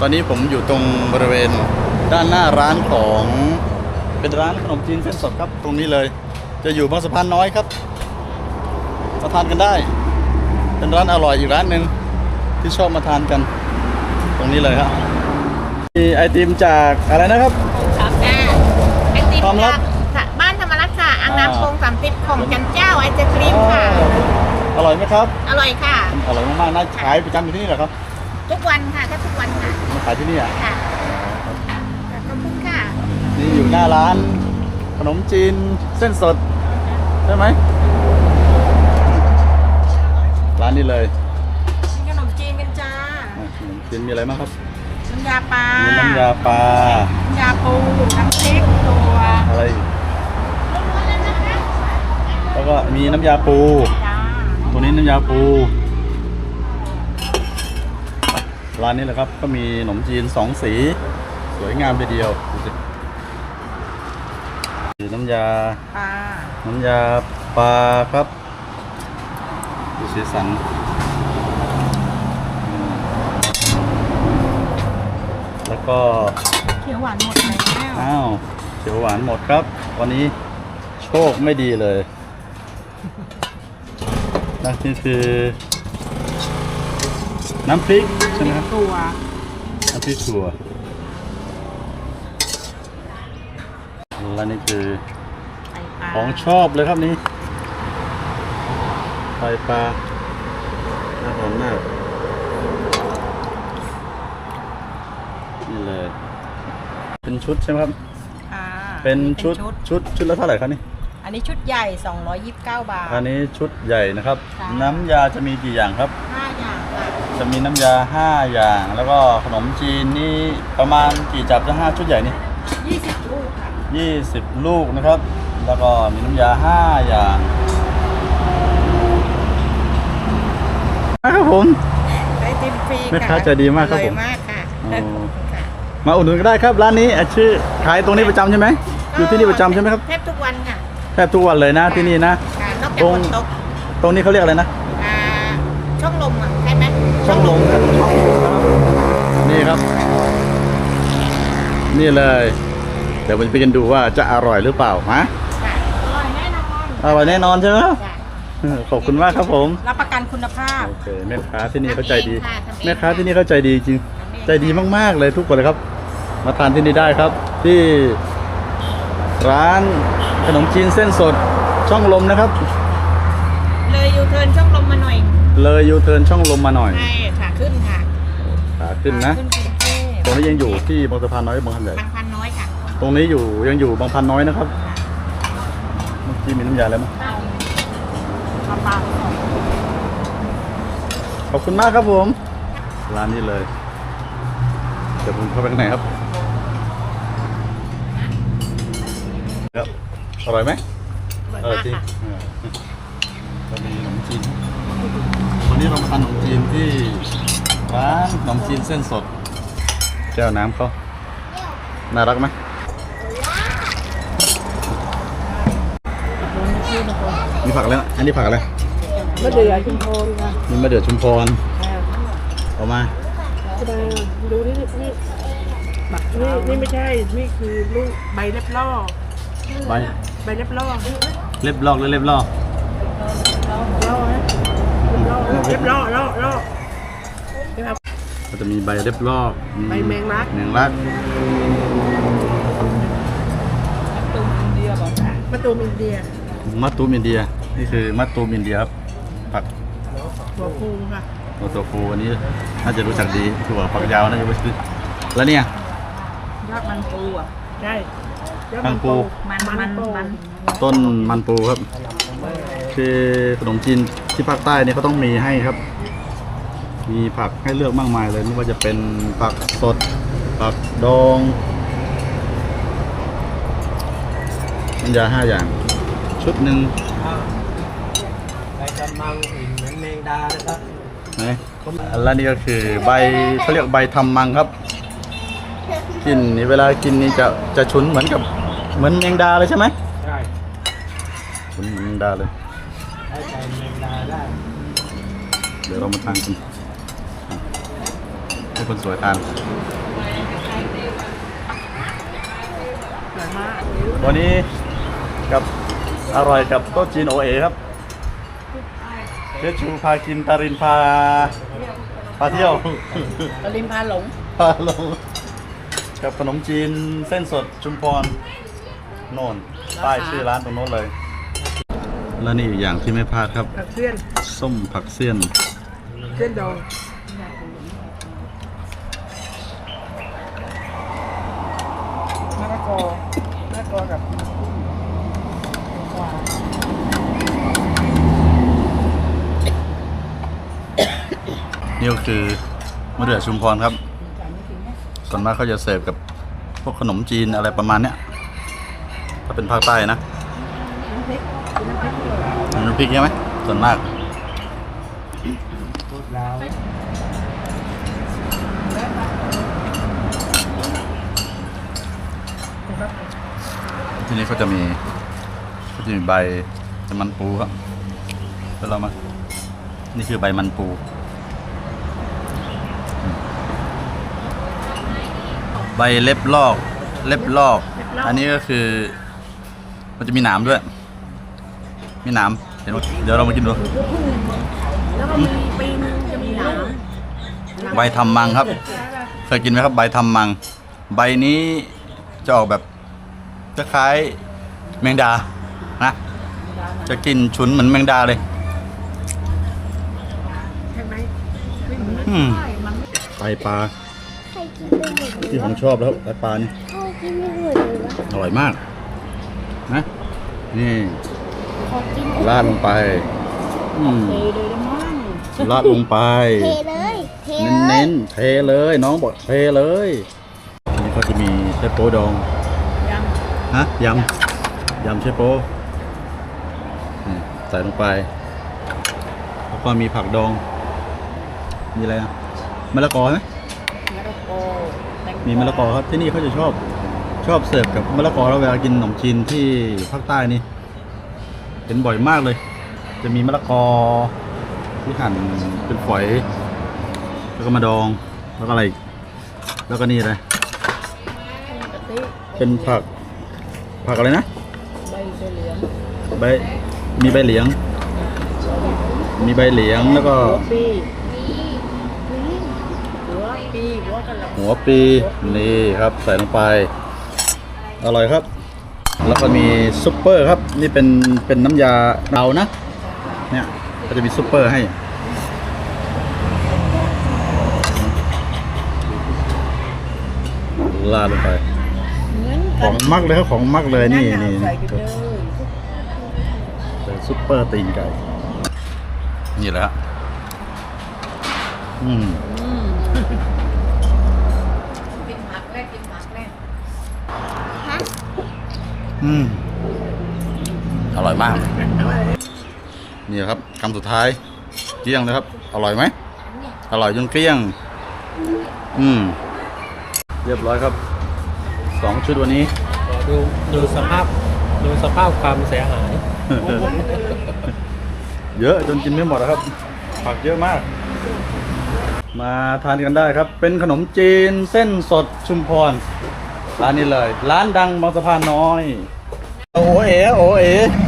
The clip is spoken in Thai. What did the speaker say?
ตอนนี้ผมอยู่ตรงบริเวณด้านหน้าร้านของเป็นร้านขนมจีนเส้นสดครับ ตรงนี้เลย จะอยู่บางสะพานน้อยครับมาทานกันได้ เป็นร้านอร่อยอีกร้านหนึ่งที่ชอบมาทานกัน ตรงนี้เลยครับมีไอติมจากอะไรนะครับครับจ้าไอติมความลับจากบ้านธรรมรักษ์ค่ะอ่างอ่าน้ำโพงสามสิบของจันเจ้าไอศครีมค่ะ อร่อยไหมครับ อร่อยค่ะ อร่อยมากๆน่าขายประจำอยู่ที่นี่เหรอครับ ทุกวันค่ะแทบทุกวันค่ะมาขายที่นี่อะค่ะขอบคุณค่ะนี่อยู่หน้าร้าน ขนมจีนเส้นสดใช่ไหมร้านนี้เลยขนมจีนกันจ้าอะขนมจีนมีอะไรบ้างครับน้ำยาปลามีน้ำยาปลาน้ำยาปูน้ำพริกตัวอะไรอีกแล้วก็มีน้ำยาปู จ้า ตัวนี้น้ำยาปู ร้านนี้แหละครับก็มีขนมจีนสองสี สวยงามทีเดียวดูสิมีน้ำยา ปลาน้ำยาปลาครับดูสีสันอืมแล้วก็ เขียวหวานหมดแล้วอ้าวเขียวหวานหมดครับ วันนี้โชคไม่ดีเลยนั่นนี่คือ น้ำพริกใช่ไหมครับตัวน้ำพริกถั่วและนี่คือไข่ปลาของชอบเลยครับนี้ไข่ปลาน่าทานมาก นี่เลย เป็นชุดใช่ไหมครับ อ่าเป็นชุดชุดชุดละเท่าไหร่ครับนี่ อันนี้ชุดใหญ่ 229 บาท อันนี้ชุดใหญ่นะครับค่ะน้ำยาจะมีกี่อย่างครับ5อย่างค่ะ จะมีน้ำยา 5 อย่าง แล้วก็ขนมจีนนี่ประมาณกี่จับจะ5ชุดใหญ่นี่20ลูกค่ะ20 ลูกนะครับ แล้วก็มีน้ำยา 5 อย่างครับผมไอติมฟรีแม่ค้าใจดีมากครับผมออยมากค่ะอ๋อค่ะมาอุดหนุนก็ได้ครับร้านนี้อะชื่อขายตรงนี้ประจำใช่ไหมอยู่ที่นี่ประจำใช่ไหมครับแทบทุกวันค่ะแทบทุกวันเลยนะที่นี่นะค่ะนอกตจากรงฝนตกตรงนี้เขาเรียกอะไรนะ อ่าช่องลมอะใช่ไหม ช่องลมครับนี่ครับ นี่เลย เดี๋ยวมันไปกันดูว่าจะอร่อยหรือเปล่าฮะค่ะอร่อยแน่นอนอร่อยแน่นอนใช่ไหมครับค่ะเออขอบคุณมากครับผม รับประกันคุณภาพ โอเคแม่ค้าที่นี่เขาใจดีทำเองค่ะทำเองแม่ค้าที่นี่เขาใจดีจริงทำเองใจดีมากๆเลยทุกคนเลยครับ มาทานที่นี่ได้ครับ ที่ร้านขนมจีนเส้นสดช่องลมนะครับ เลยยูเทิร์นช่องลมมาหน่อยใช่ค่ะขึ้นค่ะขาขึ้นนะ ขึ้นกรุงเทพตรงนี้ยังอยู่ที่บางสะพานน้อยบางพันใหญ่บางพันน้อยค่ะตรงนี้อยู่ยังอยู่บางพันน้อยนะครับเมื่อกี้มีน้ำยาแล้วมั้ยปลาปลาขอบคุณมากครับผมร้านนี้เลยเดี๋ยวผมเข้าไปข้างในครับครับอร่อยไหมอเอร่ออยจริงมากค่ะเออเรามีขนมจีน วันนี้เรามาทานขนมจีนที่ร้านขนมจีนเส้นสด แก้วน้ำเขาน่ารักไหมมีผักอะไรนะอันนี้ผักอะไรมะเดื่อชุมพรค่ะมีมะเดื่อชุมพรเอามาจะมาดูนี่นี่บักนี่นี่ไม่ใช่ นี่คือลูกใบเล็บล่อใบใบเล็บล่อเล็บลอกหรือเล็บลอก ล่อนะ เล็บล่อล่อล่อนะครับ ก็จะมีใบเล็บลอกใบแมงลัก แมงลักมะตูมอินเดียมัตตูมอินเดีย นี่คือมัตตูมอินเดียครับผักหัวฟูค่ะโอโตฟูอันนี้น่าจะรู้จักดีถั่วฝักยาวน่าจะรู้จักแล้วเนี่ยยอดมันปูอะใช่ยอดมันปูมันมันมันต้นมันปูครับ คือขนมจีน ที่ภาคใต้เนี่ยเขาต้องมีให้ครับ มีผักให้เลือกมากมายเลยไม่ว่าจะเป็นผักสดผักดองน้ำยาห้าอย่าง ชุดหนึ่งใบกำมังหินเหมือนแมงดานะครับนะแล้วนี่ก็คือใบเขาเรียกใบทำมังครับกินนี่เวลากินนี่จะจะฉุนเหมือนกับเหมือนแมงดาเลยใช่ไหมใช่ฉุนเหมือนแมงดาเลย ใช้ใจแมงดาได้เดี๋ยวเรามาทานกันให้คนสวยทานสวยมากวันนี้กับอร่อยกับโต๊ะจีนโอเอครับเชฟชูพากินตารินพาพาเที่ยวกลิมพาหลงพาลงกับขนมจีนเส้นสดชุมพรโน่นป้ายชื่อร้านตรงโน้นเลย แล้วนี่อีกอย่างที่ไม่พลาดครับ ผักเสี้ยนส้มผักเสี้ยน เส้นดองมะละกอมะละกอกับหวานนี่ก็คือมะเดื่อชุมพรครับส่วนมากเขาจะเสิร์ฟกับพวกขนมจีนอะไรประมาณเนี้ยถ้าเป็นภาคใต้นะ น้ำพริก ใช่ไหมส่วนมากพูดแล้วที่นี่เขาจะมีเขาจะมีใบมันปูครับแล้วเรามา นี่คือใบมันปูใบเล็บลอก เล็บลอก อันนี้ก็คือ มันจะมีหนามด้วย มีหนาม เห็นไหมเดี๋ยวเรามากินดูแล้วก็มีปีนึงจะมีหนามใบทำมังครับ เคยกินไหมครับ ใบทำมัง ใบนี้จะออกแบบคล้ายๆแมงดานะจะกลินฉุนเหมือนแมงดาเลยใช่ไหมไม่เหมือนอืมไตปลาใครกินไปหมดเลยที่ผมชอบแล้วไตปลานี่ใครกินไปหมดเลยวะอร่อยมากนะนี่ ขอกินราดลงไปอืมเทเลยละมั้งราดลงไป เทเลยเทเน้นเลยเน้นๆเทเลยน้องบอกเทเลยทีนี้ก็จะมีเชฟโป๊ดองยฮะยำยำเชฟโป๊อืมใส่ลงไปแล้วก็มีผักดองมีอะไรอะมะละกอไหมำมะละกอแตงมีมะละกอครับที่นี่เขาจะชอบชอบเสิร์ฟกับมะละกอแล้วเวลากินขนมจีนที่ภาคใต้นี่ เห็นบ่อยมากเลย จะมีมะละกอที่หั่นเป็นฝอย แล้วก็มาดองแล้วก็อะไรอีกแล้วก็นี่อะไรกะทิเป็นผักผักอะไรนะใบเหลืองใบมีใบเหลียง มีใบเหลียงแล้วก็หัวปีหัวปีหัวกะหล่หัวปีนี่ครับใส่ลงไป อร่อยครับ แล้วก็มีซุปเปอร์ครับ นี่เป็นเป็นน้ำยาเดานะ เนี่ยก็จะมีซุปเปอร์ให้ลาดลงไปำเหมือนขกัอนงมักเลยครับของมักเลยนี่ะนี่ใส่ไปเลยใส่ซุปเปอร์ตีนไก่ นี่แหละฮะอืม อืมกินผักแรกกินผักแรก ฮะ อืมอร่อยมาก นี่ครับคำสุดท้าย เกลี้ยงเลยครับ อร่อยไหม อร่อยจนเกลี้ยง อืม เรียบร้อยครับ สองชุดวันนี้ ดูดูสภาพดูสภาพความเสียหาย เยอะจนกินไม่หมดนะครับ ผักเยอะมาก มาทานกันได้ครับ เป็นขนมจีนเส้นสดชุมพร ร้านนี้เลย ร้านดังบางสะพานน้อย โอเอ๋โอเอ๋